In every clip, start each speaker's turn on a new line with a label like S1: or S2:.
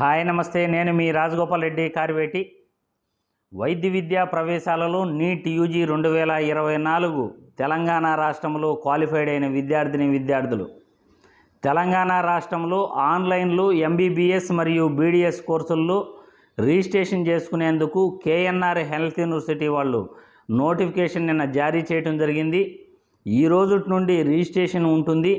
S1: Hi నమస్తే నేను మీ రాజగోపాల్ రెడ్డి కార్వేటి. వైద్య విద్యా ప్రవేశాలలో నీట్ యూజీ రెండు వేల ఇరవై నాలుగు తెలంగాణ రాష్ట్రంలో క్వాలిఫైడ్ అయిన విద్యార్థిని విద్యార్థులు. తెలంగాణ రాష్ట్రంలో ఆన్లైన్లో ఎంబీబీఎస్ మరియు బీడీఎస్ కోర్సుల్లో రిజిస్ట్రేషన్ చేసుకునేందుకు కేఎన్ఆర్ హెల్త్ యూనివర్సిటీ వాళ్ళు నోటిఫికేషన్ నిన్న జారీ చేయడం జరిగింది. ఈ రోజు నుండి రిజిస్ట్రేషన్ ఉంటుంది.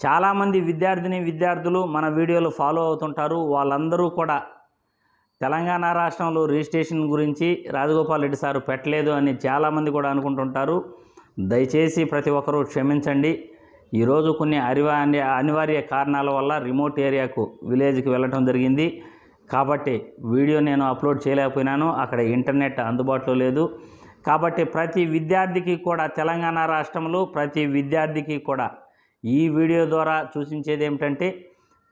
S1: చాలామంది విద్యార్థిని విద్యార్థులు మన వీడియోలు ఫాలో అవుతుంటారు. వాళ్ళందరూ కూడా తెలంగాణ రాష్ట్రంలో రిజిస్ట్రేషన్ గురించి రాజగోపాల్ రెడ్డి సార్ పెట్టలేదు అని చాలామంది కూడా అనుకుంటుంటారు. దయచేసి ప్రతి ఒక్కరూ క్షమించండి. ఈరోజు కొన్ని అరివా అనివార్య కారణాల వల్ల రిమోట్ ఏరియాకు విలేజ్కి వెళ్ళటం జరిగింది. కాబట్టి వీడియో నేను అప్లోడ్ చేయలేకపోయినాను. అక్కడ ఇంటర్నెట్ అందుబాటులో లేదు. కాబట్టి ప్రతి విద్యార్థికి కూడా తెలంగాణ రాష్ట్రంలో ప్రతి విద్యార్థికి కూడా ఈ వీడియో ద్వారా సూచించేది ఏమిటంటే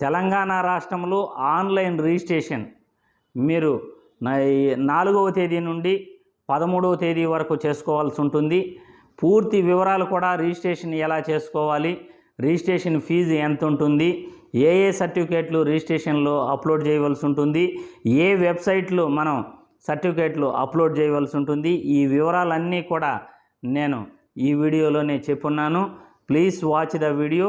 S1: తెలంగాణ రాష్ట్రంలో ఆన్లైన్ రిజిస్ట్రేషన్. మీరు నాలుగవ తేదీ నుండి పదమూడవ తేదీ వరకు చేసుకోవాల్సి ఉంటుంది. పూర్తి వివరాలు కూడా రిజిస్ట్రేషన్ ఎలా చేసుకోవాలి రిజిస్ట్రేషన్ ఫీజు ఎంత ఉంటుంది ఏ ఏ సర్టిఫికేట్లు రిజిస్ట్రేషన్లో అప్లోడ్ చేయవలసి ఉంటుంది ఏ వెబ్సైట్లో మనం సర్టిఫికేట్లు అప్లోడ్ చేయవలసి ఉంటుంది. ఈ వివరాలన్నీ కూడా నేను ఈ వీడియోలోనే చెప్పున్నాను. Please watch the video.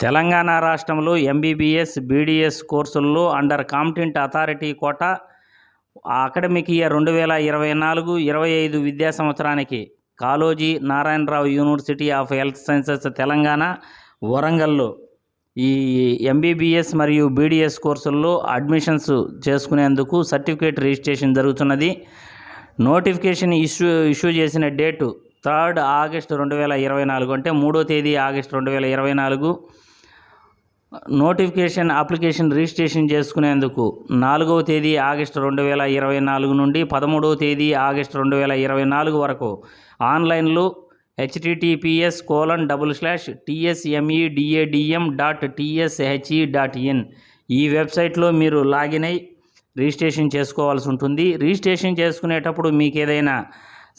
S1: Telangana రాష్ట్రంలో ఎంబీబీఎస్ బీడీఎస్ కోర్సుల్లో under competent authority quota academic year రెండు వేల ఇరవై నాలుగు ఇరవై ఐదు విద్యా సంవత్సరానికి Kaloji Narayanarao university of health sciences Telangana వరంగల్లో ఈ ఎంబీబీఎస్ మరియు బీడీఎస్ కోర్సుల్లో అడ్మిషన్స్ చేసుకునేందుకు సర్టిఫికేట్ రిజిస్ట్రేషన్ జరుగుతున్నది. నోటిఫికేషన్ ఇష్యూ ఇష్యూ చేసిన డేటు థర్డ్ ఆగస్ట్ రెండు వేల ఇరవై నాలుగు అంటే మూడో తేదీ ఆగస్ట్ రెండు వేల ఇరవై నాలుగు. నోటిఫికేషన్ అప్లికేషన్ రిజిస్ట్రేషన్ చేసుకునేందుకు నాలుగవ తేదీ ఆగస్టు రెండు వేల ఇరవై నాలుగు నుండి పదమూడవ తేదీ ఆగస్టు రెండు వేల ఇరవై నాలుగు వరకు ఆన్లైన్లో HTTPS colon double slash TSMEDADM dot TSHE dot in. ఈ వెబ్సైట్లో మీరు లాగిన్ అయి రిజిస్ట్రేషన్ చేసుకోవాల్సి ఉంటుంది. రిజిస్ట్రేషన్ చేసుకునేటప్పుడు మీకు ఏదైనా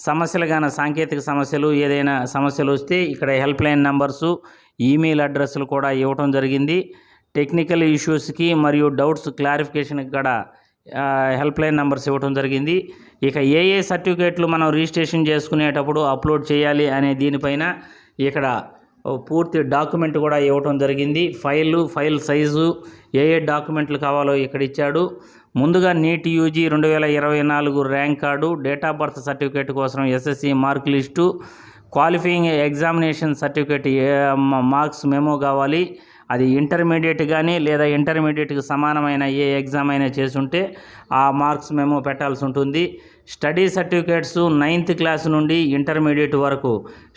S1: సమస్యలు కానీ సాంకేతిక సమస్యలు ఏదైనా సమస్యలు వస్తే ఇక్కడ హెల్ప్ లైన్ నంబర్సు ఈమెయిల్ అడ్రస్లు కూడా ఇవ్వటం జరిగింది. టెక్నికల్ ఇష్యూస్కి మరియు డౌట్స్ క్లారిఫికేషన్కి కూడా హెల్ప్ లైన్ నంబర్స్ ఇవ్వటం జరిగింది. ఇక ఏ ఏ సర్టిఫికేట్లు మనం రిజిస్ట్రేషన్ చేసుకునేటప్పుడు అప్లోడ్ చేయాలి అనే దీనిపైన ఇక్కడ పూర్తి డాక్యుమెంట్ కూడా ఇవ్వటం జరిగింది. ఫైలు ఫైల్ సైజు ఏ ఏ డాక్యుమెంట్లు కావాలో ఇక్కడ ఇచ్చాడు. ముందుగా నీట్ యూజీ రెండు వేల ఇరవై నాలుగు rank card date of birth certificate కోసం SSC mark list qualifying examination certificate marks memo కావాలి. అది ఇంటర్మీడియట్ కానీ లేదా ఇంటర్మీడియట్కి సమానమైన ఏ ఎగ్జామ్ అయినా చేసుంటే ఆ మార్క్స్ మేము పెట్టాల్సి ఉంటుంది. స్టడీ సర్టిఫికేట్స్ నైన్త్ క్లాస్ నుండి ఇంటర్మీడియట్ వరకు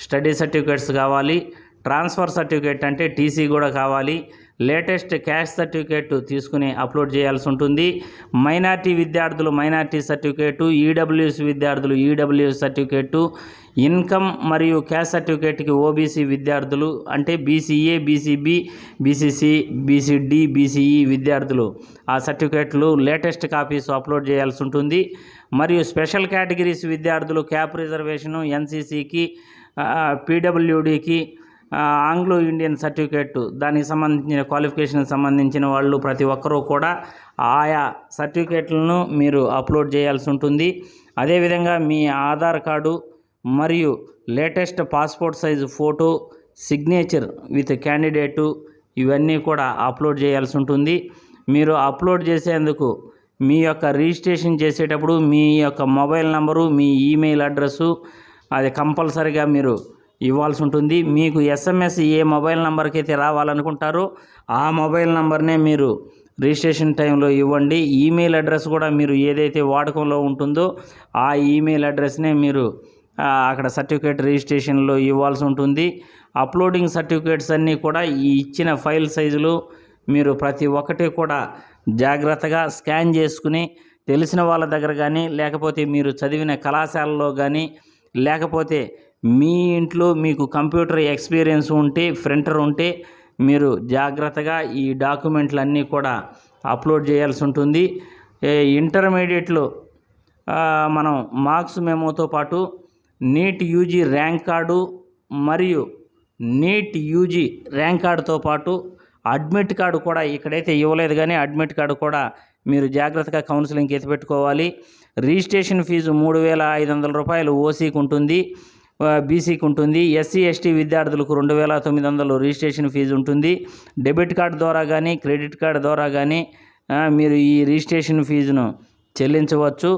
S1: స్టడీ సర్టిఫికేట్స్ కావాలి. ట్రాన్స్ఫర్ సర్టిఫికేట్ అంటే టీసీ కూడా కావాలి. లేటెస్ట్ క్యాష్ సర్టిఫికేట్ తీసుకుని అప్లోడ్ చేయాల్సి ఉంటుంది. మైనార్టీ విద్యార్థులు మైనార్టీ సర్టిఫికేటు ఈడబ్ల్యూఎస్ విద్యార్థులు ఈడబ్ల్యూఎస్ సర్టిఫికేటు ఇన్కమ్ మరియు క్యాష్ సర్టిఫికేట్కి ఓబీసీ విద్యార్థులు అంటే BCA BCB BCC BCD BCE విద్యార్థులు ఆ సర్టిఫికేట్లు లేటెస్ట్ కాపీస్ అప్లోడ్ చేయాల్సి ఉంటుంది. మరియు స్పెషల్ కేటగిరీస్ విద్యార్థులు క్యాప్ రిజర్వేషను ఎన్సీసీకి పీడబ్ల్యూడికి ఆంగ్లో ఇండియన్ సర్టిఫికేట్ దానికి సంబంధించిన క్వాలిఫికేషన్కి సంబంధించిన వాళ్ళు ప్రతి ఒక్కరూ కూడా ఆయా సర్టిఫికేట్లను మీరు అప్లోడ్ చేయాల్సి ఉంటుంది. అదేవిధంగా మీ ఆధార్ కార్డు మరియు latest passport size photo signature with candidate ఇవన్నీ కూడా అప్లోడ్ చేయాల్సి ఉంటుంది. మీరు అప్లోడ్ చేసేందుకు మీ యొక్క రిజిస్ట్రేషన్ చేసేటప్పుడు మీ యొక్క మొబైల్ నంబరు మీ ఈమెయిల్ అడ్రస్సు అది కంపల్సరిగా మీరు ఇవ్వాల్సి ఉంటుంది మీకు ఎస్ఎంఎస్ ఏ మొబైల్ నెంబర్కి అయితే రావాలనుకుంటారో ఆ మొబైల్ నెంబర్నే మీరు రిజిస్ట్రేషన్ టైంలో ఇవ్వండి. ఈమెయిల్ అడ్రస్ కూడా మీరు ఏదైతే వాడకంలో ఉంటుందో ఆ ఈమెయిల్ అడ్రస్నే మీరు అక్కడ సర్టిఫికేట్ రిజిస్ట్రేషన్లో ఇవ్వాల్సి ఉంటుంది అప్లోడింగ్ సర్టిఫికేట్స్ అన్నీ కూడా ఈ ఇచ్చిన ఫైల్ సైజులు మీరు ప్రతి ఒక్కటి కూడా జాగ్రత్తగా స్కాన్ చేసుకుని తెలిసిన వాళ్ళ దగ్గర కానీ లేకపోతే మీరు చదివిన కళాశాలలో కానీ లేకపోతే మీ ఇంట్లో మీకు కంప్యూటర్ ఎక్స్పీరియన్స్ ఉంటే ప్రింటర్ ఉంటే మీరు జాగ్రత్తగా ఈ డాక్యుమెంట్లన్నీ కూడా అప్లోడ్ చేయాల్సి ఉంటుంది. ఇంటర్మీడియట్లో మనం మార్క్స్ మెమోతో పాటు నీట్ యూజీ ర్యాంక్ కార్డు మరియు నీట్ యూజీ ర్యాంక్ కార్డుతో పాటు అడ్మిట్ కార్డు కూడా ఇక్కడైతే ఇవ్వలేదు కానీ అడ్మిట్ కార్డు కూడా మీరు జాగ్రత్తగా కౌన్సిలింగ్కి ఎత్తిపెట్టుకోవాలి రిజిస్ట్రేషన్ ఫీజు మూడు వేల ఐదు వందల రూపాయలు ఓసీకి ఉంటుంది. బీసీకి ఉంటుంది. ఎస్సీ ఎస్టీ విద్యార్థులకు రెండు వేల తొమ్మిది వందలు రిజిస్ట్రేషన్ ఫీజు ఉంటుంది. డెబిట్ కార్డు ద్వారా కానీ క్రెడిట్ కార్డు ద్వారా కానీ మీరు ఈ రిజిస్ట్రేషన్ ఫీజును చెల్లించవచ్చు.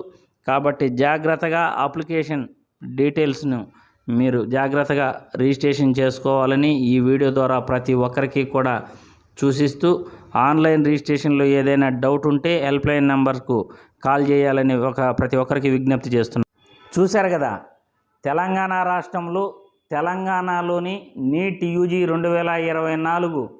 S1: కాబట్టి జాగ్రత్తగా అప్లికేషన్ డీటెయిల్స్ను మీరు జాగ్రత్తగా రిజిస్ట్రేషన్ చేసుకోవాలని ఈ వీడియో ద్వారా ప్రతి ఒక్కరికి కూడా సూచిస్తూ ఆన్లైన్ రిజిస్ట్రేషన్లో ఏదైనా డౌట్ ఉంటే హెల్ప్లైన్ నెంబర్కు కాల్ చేయాలని ఒక ప్రతి ఒక్కరికి విజ్ఞప్తి చేస్తున్నాను చూశారు కదా? తెలంగాణ రాష్ట్రంలో తెలంగాణలోని నీట్ యూజీ రెండు వేల ఇరవై నాలుగు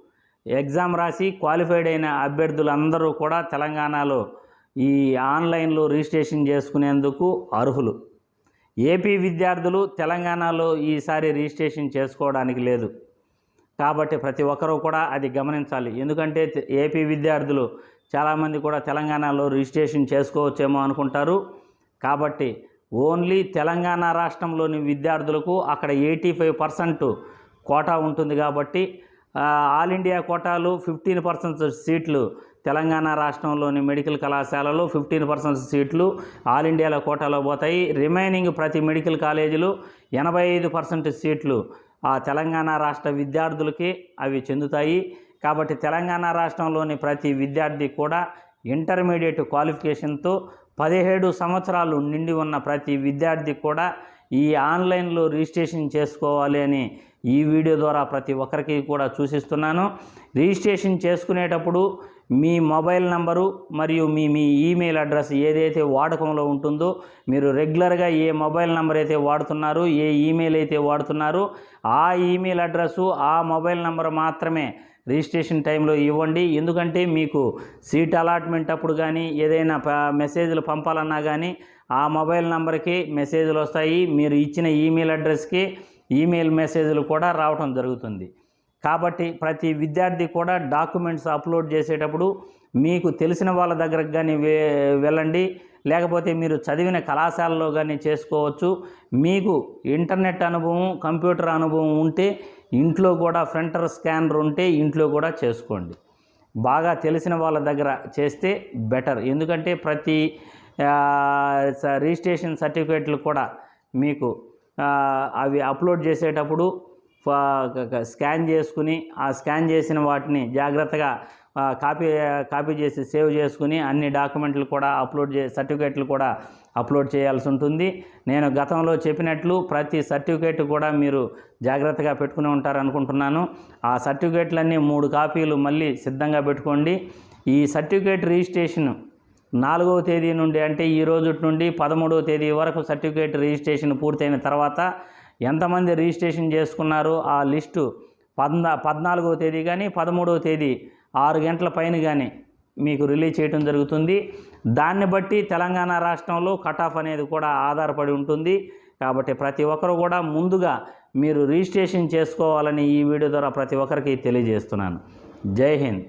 S1: ఎగ్జామ్ రాసి క్వాలిఫైడ్ అయిన అభ్యర్థులందరూ కూడా తెలంగాణలో ఈ ఆన్లైన్లో రిజిస్ట్రేషన్ చేసుకునేందుకు అర్హులు. ఏపీ విద్యార్థులు తెలంగాణలో ఈసారి రిజిస్ట్రేషన్ చేసుకోవడానికి లేదు. కాబట్టి ప్రతి ఒక్కరూ కూడా అది గమనించాలి. ఎందుకంటే ఏపీ విద్యార్థులు చాలామంది కూడా తెలంగాణలో రిజిస్ట్రేషన్ చేసుకోవచ్చేమో అనుకుంటారు. కాబట్టి ఓన్లీ తెలంగాణ రాష్ట్రంలోని విద్యార్థులకు అక్కడ ఎయిటీ ఫైవ్ పర్సెంట్ కోటా ఉంటుంది కాబట్టి ఆల్ ఇండియా కోటాలు ఫిఫ్టీన్ పర్సెంట్ సీట్లు తెలంగాణ రాష్ట్రంలోని మెడికల్ కళాశాలలో ఫిఫ్టీన్ పర్సెంట్ సీట్లు ఆల్ ఇండియాలో కోటాలో పోతాయి. రిమైనింగ్ ప్రతి మెడికల్ కాలేజీలు ఎనభై ఐదు పర్సెంట్ సీట్లు ఆ తెలంగాణ రాష్ట్ర విద్యార్థులకి అవి చెందుతాయి. కాబట్టి తెలంగాణ రాష్ట్రంలోని ప్రతి విద్యార్థి కూడా ఇంటర్మీడియట్ క్వాలిఫికేషన్తో పదిహేడు సంవత్సరాలు నిండి ఉన్న ప్రతి విద్యార్థి కూడా ఈ ఆన్లైన్లో రిజిస్ట్రేషన్ చేసుకోవాలి అని ఈ వీడియో ద్వారా ప్రతి ఒక్కరికి కూడా సూచిస్తున్నాను. రిజిస్ట్రేషన్ చేసుకునేటప్పుడు మీ మొబైల్ నంబరు మరియు మీ మీ ఈమెయిల్ అడ్రస్ ఏదైతే వాడకంలో ఉంటుందో మీరు రెగ్యులర్గా ఏ మొబైల్ నంబర్ అయితే వాడుతున్నారు ఏ ఈమెయిల్ అయితే వాడుతున్నారు ఆ ఈమెయిల్ అడ్రస్సు ఆ మొబైల్ నంబర్ మాత్రమే రిజిస్ట్రేషన్ టైంలో ఇవ్వండి. ఎందుకంటే మీకు సీట్ అలాట్మెంట్ అప్పుడు కానీ ఏదైనా ప మెసేజ్లు పంపాలన్నా కానీ ఆ మొబైల్ నంబర్కి మెసేజ్లు వస్తాయి. మీరు ఇచ్చిన ఈమెయిల్ అడ్రస్కి ఈమెయిల్ మెసేజ్లు కూడా రావటం జరుగుతుంది. కాబట్టి ప్రతి విద్యార్థి కూడా డాక్యుమెంట్స్ అప్లోడ్ చేసేటప్పుడు మీకు తెలిసిన వాళ్ళ దగ్గరకు కానీ వే వెళ్ళండి. లేకపోతే మీరు చదివిన కళాశాలలో కానీ చేసుకోవచ్చు. మీకు ఇంటర్నెట్ అనుభవం కంప్యూటర్ అనుభవం ఉంటే ఇంట్లో కూడా ప్రింటర్ స్కానర్ ఉంటే ఇంట్లో కూడా చేసుకోండి. బాగా తెలిసిన వాళ్ళ దగ్గర చేస్తే బెటర్. ఎందుకంటే ప్రతి స- రిజిస్ట్రేషన్ సర్టిఫికేట్లు కూడా మీకు అవి అప్లోడ్ చేసేటప్పుడు స్కాన్ చేసుకుని ఆ స్కాన్ చేసిన వాటిని జాగ్రత్తగా కాపీ కాపీ చేసి సేవ్ చేసుకుని అన్ని డాక్యుమెంట్లు కూడా అప్లోడ్ చే సర్టిఫికేట్లు కూడా అప్లోడ్ చేయాల్సి ఉంటుంది. నేను గతంలో చెప్పినట్లు ప్రతి సర్టిఫికేట్ కూడా మీరు జాగ్రత్తగా పెట్టుకుని ఉంటారు అనుకుంటున్నాను. ఆ సర్టిఫికేట్లన్నీ మూడు కాపీలు మళ్ళీ సిద్ధంగా పెట్టుకోండి. ఈ సర్టిఫికేట్ రిజిస్ట్రేషన్ నాలుగవ తేదీ నుండి అంటే ఈ రోజు నుండి పదమూడవ తేదీ వరకు సర్టిఫికేట్ రిజిస్ట్రేషన్ పూర్తయిన తర్వాత ఎంతమంది రిజిస్ట్రేషన్ చేసుకున్నారో ఆ లిస్టు పద్నా పద్నాలుగవ తేదీ కానీ పదమూడవ తేదీ ఆరు గంటల పైన కానీ మీకు రిలీజ్ చేయడం జరుగుతుంది. దాన్ని బట్టి తెలంగాణ రాష్ట్రంలో కట్ ఆఫ్ అనేది కూడా ఆధారపడి ఉంటుంది. కాబట్టి ప్రతి ఒక్కరు కూడా ముందుగా మీరు రిజిస్ట్రేషన్ చేసుకోవాలని ఈ వీడియో ద్వారా ప్రతి ఒక్కరికి తెలియజేస్తున్నాను. జై హింద్.